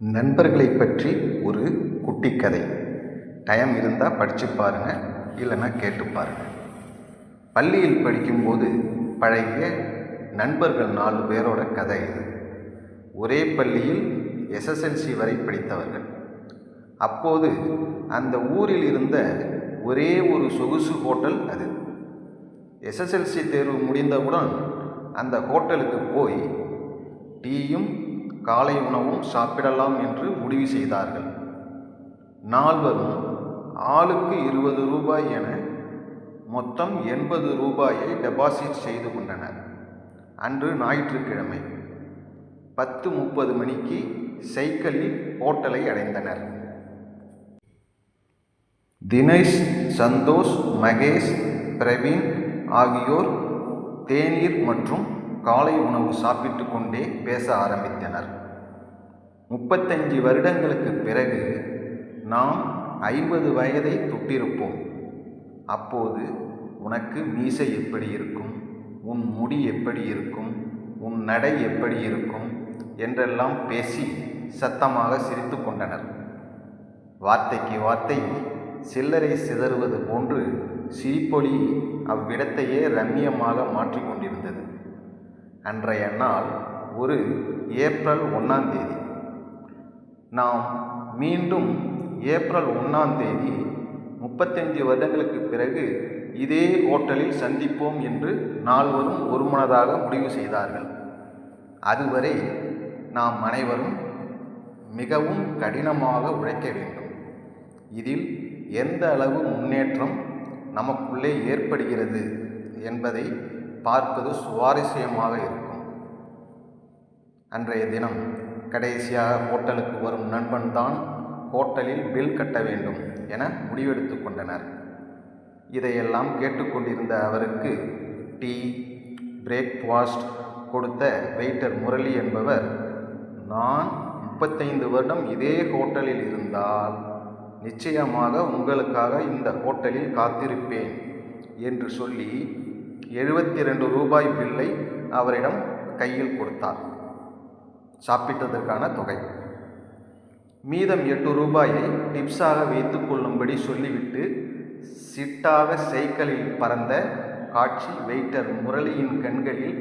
நண்பர்களை பற்றி ஒரு குட்டி கதை டைம் இருந்தால் படித்து பாருங்கள் இல்லைன்னா கேட்டு பாருங்கள் பள்ளியில் படிக்கும்போது பழகிய நண்பர்கள் நாலு பேரோட கதை இது. ஒரே பள்ளியில் எஸ்எஸ்எல்சி வரை படித்தவர்கள். அப்போது அந்த ஊரில் இருந்த ஒரே ஒரு சொகுசு ஹோட்டல் அது. எஸ்எஸ்எல்சி தேர்வு முடிந்தவுடன் அந்த ஹோட்டலுக்கு போய் டீயும் காலை உணவும் சாப்பிடலாம் என்று முடிவு செய்தார்கள். நால்வரும் ஆளுக்கு இருபது ரூபாய் என மொத்தம் எண்பது ரூபாயை டெபாசிட் செய்து கொண்டனர். அன்று ஞாயிற்றுக்கிழமை பத்து முப்பது மணிக்கு சைக்கிளில் ஹோட்டலை அடைந்தனர். தினேஷ் சந்தோஷ் மகேஷ் பிரவீன் ஆகியோர் தேநீர் மற்றும் காலை உணவு சாப்பிட்டு கொண்டே பேச ஆரம்பித்தனர். முப்பத்தஞ்சு வருடங்களுக்கு பிறகு நாம் ஐம்பது வயதை தொட்டிருப்போம். அப்போது உனக்கு மீசை எப்படி இருக்கும்? உன் முடி எப்படி இருக்கும்? உன் நடை எப்படி இருக்கும்? என்றெல்லாம் பேசி சத்தமாக சிரித்து கொண்டனர். வார்த்தைக்கு வார்த்தை சில்லறை சிதறுவது போன்று சிரிப்பொலி அவ்விடத்தையே ரம்மியமாக மாற்றிக்கொண்டிருந்தது அன்றைய நாள் ஒரு ஏப்ரல் ஒன்றாம் தேதி. நாம் மீண்டும் ஏப்ரல் ஒன்றாம் தேதி முப்பத்தஞ்சு வருடங்களுக்கு பிறகு இதே ஹோட்டலில் சந்திப்போம் என்று நால்வரும் ஒருமனதாக முடிவு செய்தார்கள். அதுவரை நாம் அனைவரும் மிகவும் கடினமாக உழைக்க வேண்டும். இதில் எந்த அளவு முன்னேற்றம் நமக்குள்ளே ஏற்படுகிறது என்பதை பார்ப்பது சுவாரஸ்யமாக இருக்கும். அன்றைய தினம் கடைசியாக ஹோட்டலுக்கு வரும் நண்பன் தான் ஹோட்டலில் பில் கட்ட வேண்டும் என முடிவெடுத்து கொண்டனர். இதையெல்லாம் கேட்டுக்கொண்டிருந்த அவருக்கு டீ பிரேக்ஃபாஸ்ட் கொடுத்த வெயிட்டர் முரளி என்பவர் நான் முப்பத்தைந்து வருடம் இதே ஹோட்டலில் இருந்தால் நிச்சயமாக உங்களுக்காக இந்த ஹோட்டலில் காத்திருப்பேன் என்று சொல்லி எழுபத்தி ரெண்டு ரூபாய் பில்லை அவரிடம் கையில் கொடுத்தார். சாப்பிட்டதற்கான தொகை. மீதம் எட்டு ரூபாயை டிப்ஸாக வைத்து கொள்ளும்படி சொல்லிவிட்டு சிட்டாக சைக்கிளில் பறந்த காட்சி வெயிட்டர் முரளியின் கண்களில்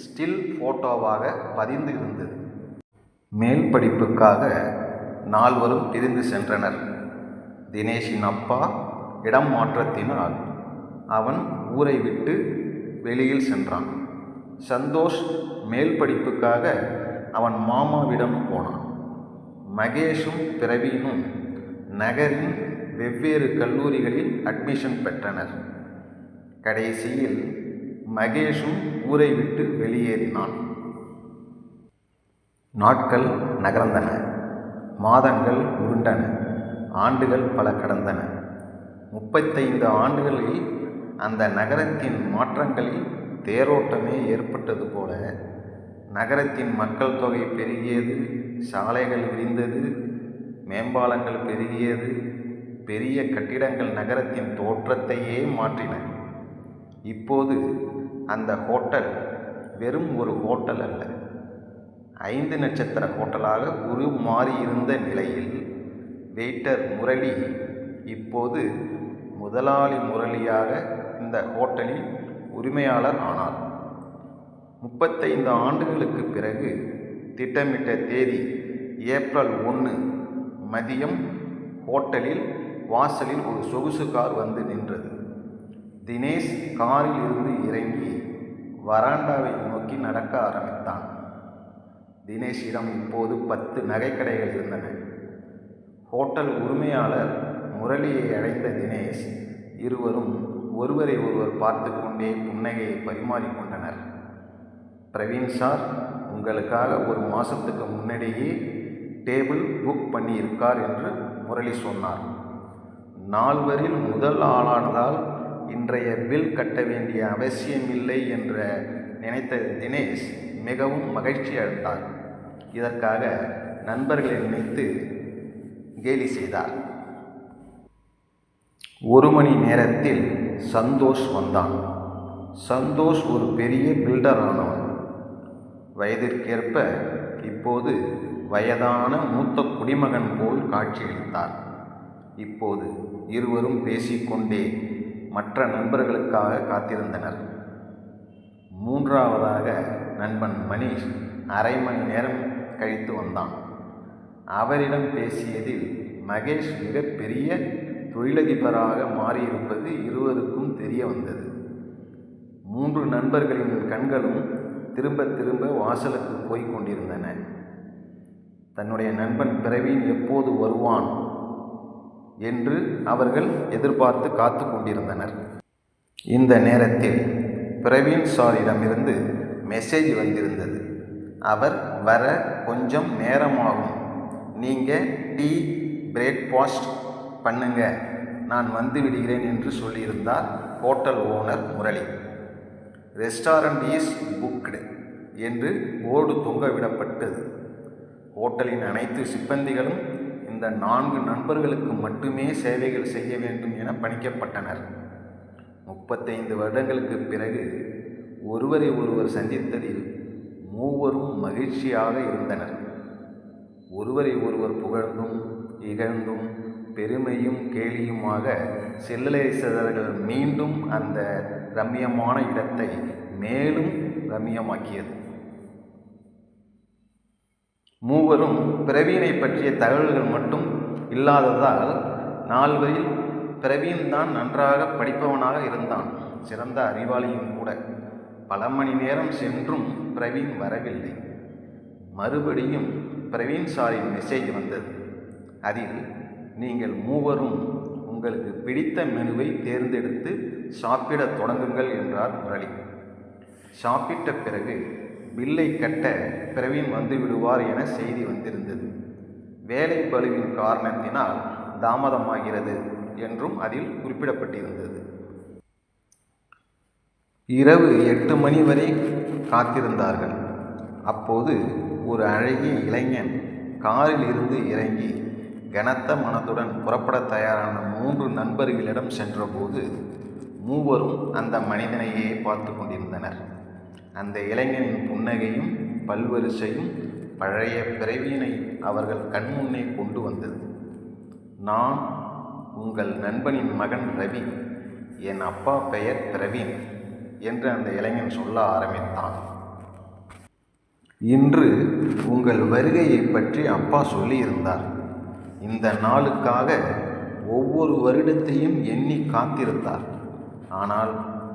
ஸ்டில் ஃபோட்டோவாக பதிந்து இருந்தது. மேல் படிப்புக்காக நால்வரும் பிரிந்து சென்றனர். தினேஷின் அப்பா இடம் மாற்றத்தினால் அவன் ஊரை விட்டு வெளியில் சென்றான். சந்தோஷ் மேல் படிப்புக்காக அவன் மாமாவிடம் போனான். மகேஷும் பிரவீனும் நகரின் வெவ்வேறு கல்லூரிகளில் அட்மிஷன் பெற்றனர். கடைசியில் மகேஷும் ஊரை விட்டு வெளியேறினான். நாட்கள் நகர்ந்தன. மாதங்கள் உருண்டன. ஆண்டுகள் பல கடந்தன. முப்பத்தைந்து ஆண்டுகளில் அந்த நகரத்தின் மாற்றங்களில் தேரோட்டமே ஏற்பட்டது போல நகரத்தின் மக்கள் தொகை பெருகியது சாலைகள் விரிந்தது மேம்பாலங்கள் பெருகியது பெரிய கட்டிடங்கள் நகரத்தின் தோற்றத்தையே மாற்றின. இப்போது அந்த ஹோட்டல் வெறும் ஒரு ஹோட்டல் அல்ல ஐந்து நட்சத்திர ஹோட்டலாக உருமாறியிருந்த நிலையில் வெயிட்டர் முரளி இப்போது முதலாளி முரளியாக இந்த ஹோட்டலில் உரிமையாளர் ஆனார். முப்பத்தைந்து ஆண்டுகளுக்கு பிறகு திட்டமிட்ட தேதி ஏப்ரல் ஒன்று மதியம் ஹோட்டலில் வாசலில் ஒரு சொகுசு கார் வந்து நின்றது. தினேஷ் காரில் இருந்து இறங்கி வராண்டாவை நோக்கி நடக்க ஆரம்பித்தான். தினேஷிடம் இப்போது பத்து நகைக்கடைகள் இருந்தன. ஹோட்டல் உரிமையாளர் முரளியை அடைந்த தினேஷ் இருவரும் ஒருவரை ஒருவர் பார்த்து கொண்டே புன்னகையை பரிமாறிக்கொண்டனர். பிரவீன் சார் உங்களுக்காக ஒரு மாதத்துக்கு முன்னாடியே டேபிள் புக் பண்ணியிருக்கார் என்று முரளி சொன்னார். நால்வரில் முதல் ஆளானதால் இன்றைய பில் கட்ட வேண்டிய அவசியமில்லை என்ற நினைத்த தினேஷ் மிகவும் மகிழ்ச்சி அடைந்தார் இதற்காக நண்பர்களை நினைத்து கேலி செய்தார். ஒரு மணி நேரத்தில் சந்தோஷ் வந்தான். சந்தோஷ் ஒரு பெரிய பில்டர் ஆனவன். வயதிற்கேற்ப இப்போது வயதான மூத்த குடிமகன் போல் காட்சியளித்தார் இப்போது இருவரும் பேசிக்கொண்டே மற்ற நண்பர்களுக்காக காத்திருந்தனர். மூன்றாவதாக நண்பன் மணிஷ் அரை மணி நேரம் கழித்து வந்தான். அவரிடம் பேசியதில் மகேஷ் மிகப்பெரிய தொழிலதிபராக மாறியிருப்பது இருவருக்கும் தெரிய வந்தது. மூன்று நண்பர்களின் கண்களும் திரும்ப திரும்ப வாசலுக்கு போய் கொண்டிருந்தன. தன்னுடைய நண்பன் பிரவீன் எப்போது வருவான் என்று அவர்கள் எதிர்பார்த்து காத்து கொண்டிருந்தனர். இந்த நேரத்தில் பிரவீன் சாரிடமிருந்து மெசேஜ் வந்திருந்தது. அவர் வர கொஞ்சம் நேரமாகும். நீங்கள் டீ பிரேக்ஃபாஸ்ட் பண்ணுங்க. நான் வந்து விடுகிறேன் என்று சொல்லியிருந்தார் hotel owner Murali. Restaurant is booked என்று போர்டு தொங்கவிடப்பட்டது ஹோட்டலின் அனைத்து சிப்பந்திகளும் இந்த நான்கு நண்பர்களுக்கு மட்டுமே சேவைகள் செய்ய வேண்டும் என பணிக்கப்பட்டனர். முப்பத்தைந்து வருடங்களுக்கு பிறகு ஒருவரை ஒருவர் சந்தித்ததில் மூவரும் மகிழ்ச்சியாக இருந்தனர். ஒருவரை ஒருவர் புகழ்ந்தும் இகழ்ந்தும் பெருமையும் கேலியுமாக செல்லலேசர்கள் மீண்டும் அந்த ரம்யமான இடத்தை மேலும் ரம்யமாக்கியது. மூவரும் பிரவீனை பற்றிய தகவல்கள் மட்டும் இல்லாததால் நால்வரில் பிரவீன் தான் நன்றாக படிப்பவனாக இருந்தான். சிறந்த அறிவாளியும் கூட. பல மணி நேரம் சென்றும் பிரவீன் வரவில்லை. மறுபடியும் பிரவீன் சாரின் மெசேஜ் வந்தது. அதில் நீங்கள் மூவரும் உங்களுக்கு பிடித்த மெனுவை தேர்ந்தெடுத்து சாப்பிடத் தொடங்குங்கள் என்றார் முரளி சாப்பிட்ட பிறகு பில்லை கட்ட பிரவீன் வந்து விடுவார் என செய்தி வந்திருந்தது. வேலை பழுவின் காரணத்தினால் தாமதமாகிறது என்றும் அதில் குறிப்பிடப்பட்டிருந்தது. இரவு எட்டு மணி வரை காத்திருந்தார்கள். அப்போது ஒரு அழகிய இளைஞன் காரில் இருந்து இறங்கி கனத்த மனதுடன் புறப்பட தயாரான மூன்று நண்பர்களிடம் சென்றபோது மூவரும் அந்த மனிதனையே பார்த்து கொண்டிருந்தனர். அந்த இளைஞனின் புன்னகையும் பல்வரிசையும் பழைய பிறவியினை அவர்கள் கண்முன்னே கொண்டு வந்தது. நான் உங்கள் நண்பனின் மகன் ரவி என் அப்பா பெயர் பிரவீன் என்று அந்த இளைஞன் சொல்ல ஆரம்பித்தான். இன்று உங்கள் வருகையை பற்றி அப்பா சொல்லியிருந்தார். இந்த நாளுக்காக ஒவ்வொரு வருடத்தையும் எண்ணி காத்திருந்தார். ஆனால்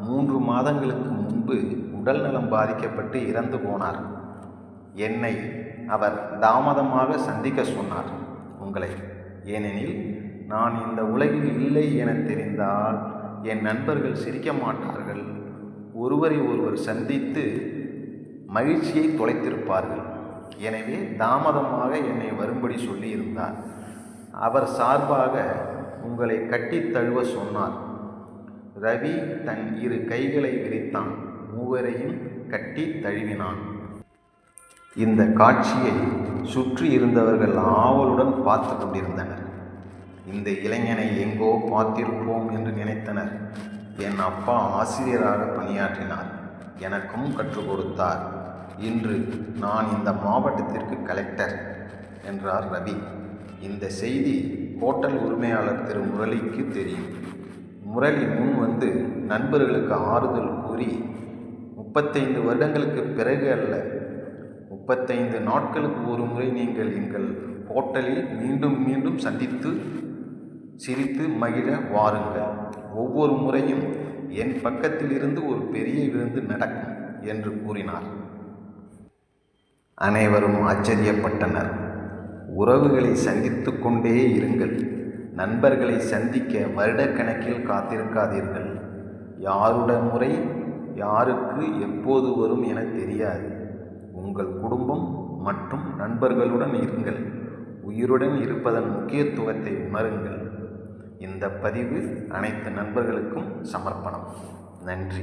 மூன்று மாதங்களுக்கு முன்பு உடல்நலம் பாதிக்கப்பட்டு இறந்து போனார். என்னை அவர் தாமதமாக சந்திக்க சொன்னார். உங்களை ஏனெனில் நான் இந்த உலகில் இல்லை என தெரிந்தால் என் நண்பர்கள் சிரிக்க மாட்டார்கள். ஒருவரை ஒருவர் சந்தித்து மகிழ்ச்சியை தொலைத்திருப்பார்கள். எனவே தாமதமாக என்னை வரும்படி சொல்லியிருந்தார். அவர் சார்பாக உங்களை கட்டித் தழுவ சொன்னார். ரவி தன் இரு கைகளை விரித்தான். மூவரையும் கட்டி தழுவினான். இந்த காட்சியை சுற்றி இருந்தவர்கள் ஆவலுடன் பார்த்து கொண்டிருந்தனர். இந்த இளைஞனை எங்கோ பார்த்திருப்போம் என்று நினைத்தனர். என் அப்பா ஆசிரியராக பணியாற்றினார். எனக்கும் கற்றுக் கொடுத்தார். இன்று நான் இந்த மாவட்டத்திற்கு கலெக்டர் என்றார் ரவி. இந்த செய்தி ஹோட்டல் உரிமையாளர் திரு முரளிக்கு தெரியும். முரளி முன் வந்து நண்பர்களுக்கு ஆறுதல் கூறி முப்பத்தைந்து வருடங்களுக்கு பிறகு அல்ல. முப்பத்தைந்து நாட்களுக்கு ஒரு முறை நீங்கள் எங்கள் ஹோட்டலில் மீண்டும் மீண்டும் சந்தித்து சிரித்து மகிழ வாருங்கள். ஒவ்வொரு முறையும் என் பக்கத்தில் இருந்து ஒரு பெரிய விருந்து நடக்கும் என்று கூறினார். அனைவரும் ஆச்சரியப்பட்டனர். உறவுகளை சந்தித்து கொண்டே இருங்கள். நண்பர்களை சந்திக்க வருடக்கணக்கில் காத்திருக்காதீர்கள். யாருடைய முறை யாருக்கு எப்போது வரும் என தெரியாது. உங்கள் குடும்பம் மற்றும் நண்பர்களுடன் இருங்கள். உயிருடன் இருப்பதன் முக்கியத்துவத்தை உணருங்கள். இந்த பதிவு அனைத்து நண்பர்களுக்கும் சமர்ப்பணம். நன்றி.